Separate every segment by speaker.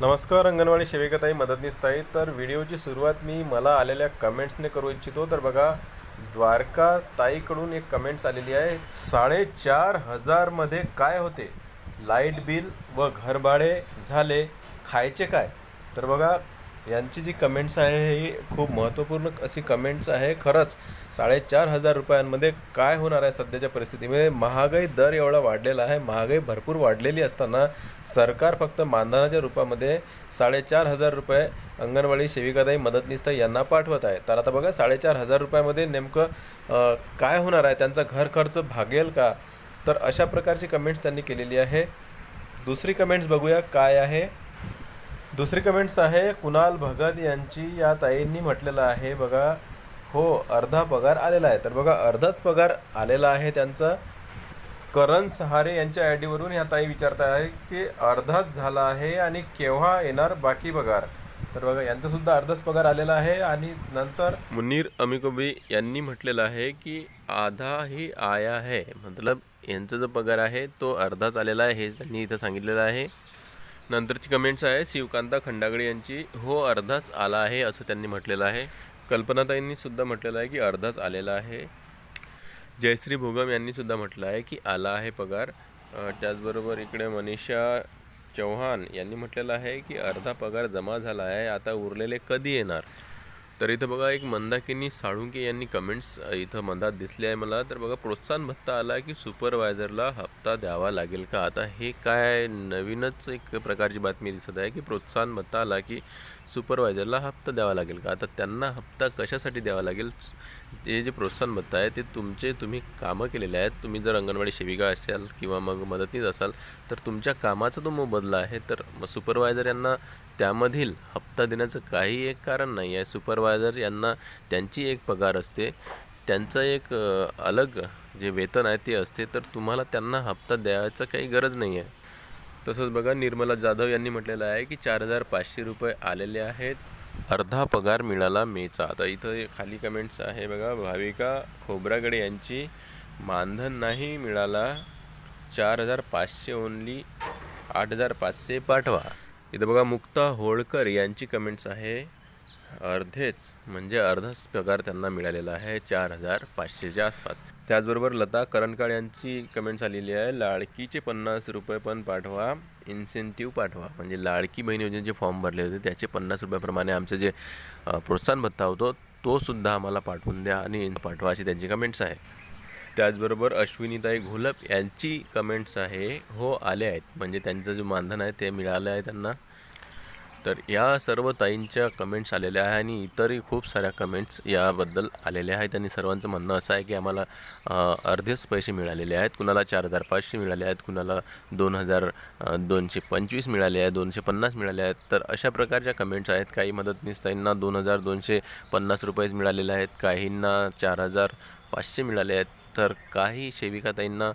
Speaker 1: नमस्कार अंगणवाडी सेविकाताई मदतनीसताई. तर व्हिडिओची सुरुवात मी मला आलेल्या कमेंट्सने करू इच्छितो. तर बघा द्वारका ताईकडून एक कमेंट्स आलेली आहे. साडेचार हजारमध्ये काय होते? लाइट बिल व घरभाडे झाले. खायचे काय? तर बघा यांची जी कमेंट्स आहे ही खूप महत्त्वपूर्ण अशी कमेंट्स आहे. खरंच साडेचार हजार रुपयांमध्ये काय होणार आहे सध्याच्या परिस्थितीमध्ये? महागाई दर एवढा वाढलेला आहे. महागाई भरपूर वाढलेली असताना सरकार फक्त मानधनाच्या रूपामध्ये साडेचार हजार रुपये अंगणवाडी सेविकादाई मदतनीस यांना पाठवत आहे. तर आता बघा साडेचार हजार रुपयामध्ये नेमकं काय होणार आहे? त्यांचा घर खर्च भागेल का? तर अशा प्रकारची कमेंट्स त्यांनी केलेली आहे. दुसरी कमेंट्स बघूया काय आहे? दुसरी कमेंट्स आहे कुणाल भगत यांची या ताईंनी म्हटलेलं आहे बघा हो अर्धा पगार आलेला आहे. तर बघा अर्धाच पगार आलेला आहे त्यांचा. करण सहारे यांच्या आय डीवरून ह्या ताई विचारत आहे की अर्धाच झाला आहे आणि केव्हा येणार बाकी पगार? तर बघा यांचासुद्धा अर्धाच पगार आलेला आहे आणि नंतर मुनीर अमिकोबी यांनी म्हटलेलं आहे की आधा ही आया है मतलब यांचा जो पगार आहे तो अर्धाच आलेला आहे हे त्यांनी इथं सांगितलेलं आहे. नंतरची कमेंट्स आहे शिवकांता खंडागळे यांची हो अर्धाच आला आहे असं त्यांनी म्हटलेलं आहे. कल्पनाताईंनी सुद्धा म्हटलेलं आहे की अर्धाच आलेला आहे. जयश्री भोगम यांनी सुद्धा म्हटलं आहे की आला आहे पगार. त्याचबरोबर इकडे मनीषा चव्हाण यांनी म्हटलेलं आहे की अर्धा पगार जमा झाला आहे आता उरलेले कधी येणार? तर इथं बघा एक मंदाकिनी साळुंके यांनी कमेंट्स इथं मंदात दिसले आहे मला. तर बघा प्रोत्साहन भत्ता आला की सुपरवायझरला हप्ता द्यावा लागेल का? आता हे काय नवीनच एक प्रकारची बातमी दिसत आहे की प्रोत्साहन भत्ता आला की सुपरवायझरला हप्ता द्यावा लागेल का? आता त्यांना हप्ता कशासाठी द्यावा लागेल? हे जे प्रोत्साहन भत्ता आहे ते तुमचे तुम्ही कामं केलेले आहेत. तुम्ही जर अंगणवाडी सेविका असाल किंवा मग मदतनीस असाल तर तुमच्या कामाचा तो मोबदला आहे. तर मग सुपरवायझर यांना त्यामधील हप्ता देण्याचं काही एक कारण नाही आहे. सुपरवायझर यांना त्यांची एक पगार असते. त्यांचं एक अलग जे वेतन आहे ते असते. तर तुम्हाला त्यांना हप्ता द्यायचं काही गरज नाही आहे. तसंच बघा निर्मला जाधव यांनी म्हटलेलं आहे की चार हजार पाचशे रुपये आलेले आहेत. अर्धा पगार मिळाला मेचा. आता इथं खाली कमेंट्स आहे बघा भाविका खोब्रागडे यांची मानधन नाही मिळाला. चार हजार पाचशे ओनली आठ हजार पाचशे पाठवा. इथं बघा मुक्ता होळकर यांची कमेंट्स आहे. अर्धेच म्हणजे अर्धाच पगार त्यांना मिळालेला आहे चार हजार पाचशेच्या आसपास. त्याचबरोबर लता करंकाळ यांची कमेंट्स आलेली आहे लाडकीचे पन्नास रुपये पण पाठवा इन्सेंटिव्ह पाठवा. म्हणजे लाडकी बहीण योजनेचे फॉर्म भरले होते त्याचे पन्नास रुपयाप्रमाणे आमचं जे प्रोत्साहन भत्ता होतो तो सुद्धा आम्हाला पाठवून द्या आणि पाठवा अशी त्यांची कमेंट्स आहे. त्याचबरोबर अश्विनीताई घोलप यांची कमेंट्स आहे हो आले आहेत. म्हणजे त्यांचं जे मानधन आहे ते मिळालं आहे त्यांना. तर या सर्व ताईंच्या कमेंट्स आलेल्या आहे आणि इतरही खूप साऱ्या कमेंट्स याबद्दल आलेल्या आहेत. आणि सर्वांचं म्हणणं असं आहे की आम्हाला अर्धेच पैसे मिळालेले आहेत. कुणाला चार हजार पाचशे मिळाले आहेत कुणाला दोन हजार दोनशे पंचवीस मिळाले आहेत दोनशे पन्नास मिळाले आहेत. तर अशा प्रकारच्या कमेंट्स आहेत. काही मदतनीस ताईंना दोन हजार दोनशे पन्नास रुपयेच मिळालेले आहेत. काहींना चार हजार पाचशे मिळाले आहेत. तर काही सेविकाताईंना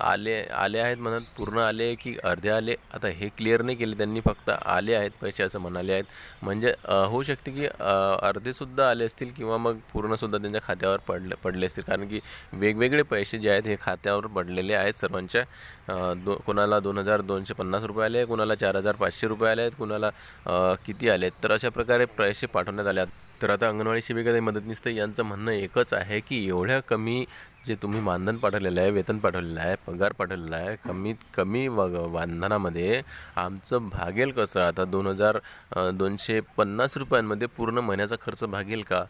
Speaker 1: आले आले आहेत म्हणत पूर्ण आले की अर्धे आले. आता हे क्लिअर नाही केले त्यांनी फक्त आले आहेत पैसे असं म्हणाले आहेत. म्हणजे होऊ शकते की अर्धेसुद्धा आले असतील किंवा मग पूर्णसुद्धा त्यांच्या खात्यावर पडले पडले असतील. कारण की वेगवेगळे पैसे जे आहेत हे खात्यावर पडलेले आहेत सर्वांच्या. दो कोणाला दोन हजार दोनशे पन्नास रुपये आले कुणाला चार हजार पाचशे रुपये आले आहेत कुणाला किती आले आहेत. तर अशा प्रकारे पैसे पाठवण्यात आले आहेत. तर आता अंगणवाडी सेविका मदतनीस यांचं म्हणणं एकच आहे की एवढ्या कमी जे तुम्ही मानधन पाठवलेलं आहे वेतन पाठवलेलं आहे पगार पाठवलेला आहे कमीत कमी वग मानधनामध्ये आमचं भागेल कसं? आता दोन हजार दोनशे पन्नास रुपयांमध्ये पूर्ण महिन्याचा खर्च भागेल का?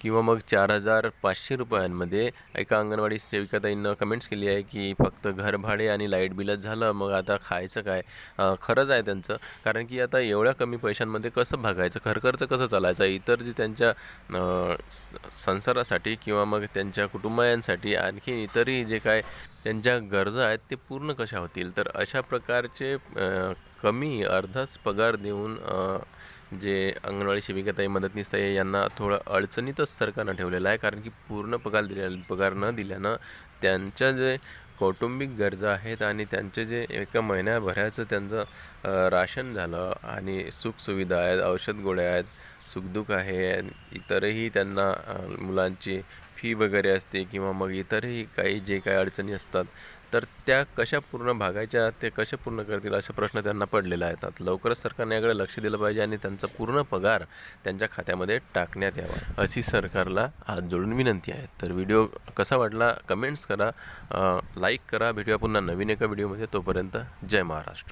Speaker 1: किंवा मग चार हजार पाचशे रुपयांमध्ये एका अंगणवाडी सेविकाताईंनं कमेंट्स केली आहे की फक्त घरभाडे आणि लाइट बिलच झालं मग आता खायचं काय? खरंच आहे त्यांचं. कारण की आता एवढ्या कमी पैशांमध्ये कसं भागायचं? घर खर्च कसं चालायचं? इतर जे त्यांच्या स- संसारासाठी किंवा मग त्यांच्या कुटुंबायांसाठी आणखी इतरही जे काय त्यांच्या गरजा आहेत ते पूर्ण कशा होतील? तर अशा प्रकारचे कमी अर्धाच पगार देऊन जे अंगणवाडी शिबिकाताई मदतनीस ताई यांना थोडं अडचणीतच सरकारनं ठेवलेलं आहे. कारण की पूर्ण पगार दिल्या पगार न दिल्यानं त्यांच्या जे कौटुंबिक गरजा आहेत आणि त्यांचे जे एका महिन्याभराचं त्यांचं राशन झालं आणि सुखसुविधा आहेत औषध गोळ्या आहेत सुखदुःख आहे इतरही त्यांना मुलांची फी वगैरे असते किंवा मग इतरही काही जे काही अडचणी असतात तर त्या कशा पूर्ण भागायच्या ते कशा पूर्ण करतील असे प्रश्न त्यांना पडलेला आहेत. लवकरच सरकारने याकडे लक्ष दिलं पाहिजे आणि त्यांचा पूर्ण पगार त्यांच्या खात्यामध्ये टाकण्यात यावा अशी सरकारला हात जोडून विनंती आहे. तर व्हिडिओ कसा वाटला? कमेंट्स करा लाईक करा. भेटूया पुन्हा नवीन एका व्हिडिओमध्ये. तोपर्यंत जय महाराष्ट्र.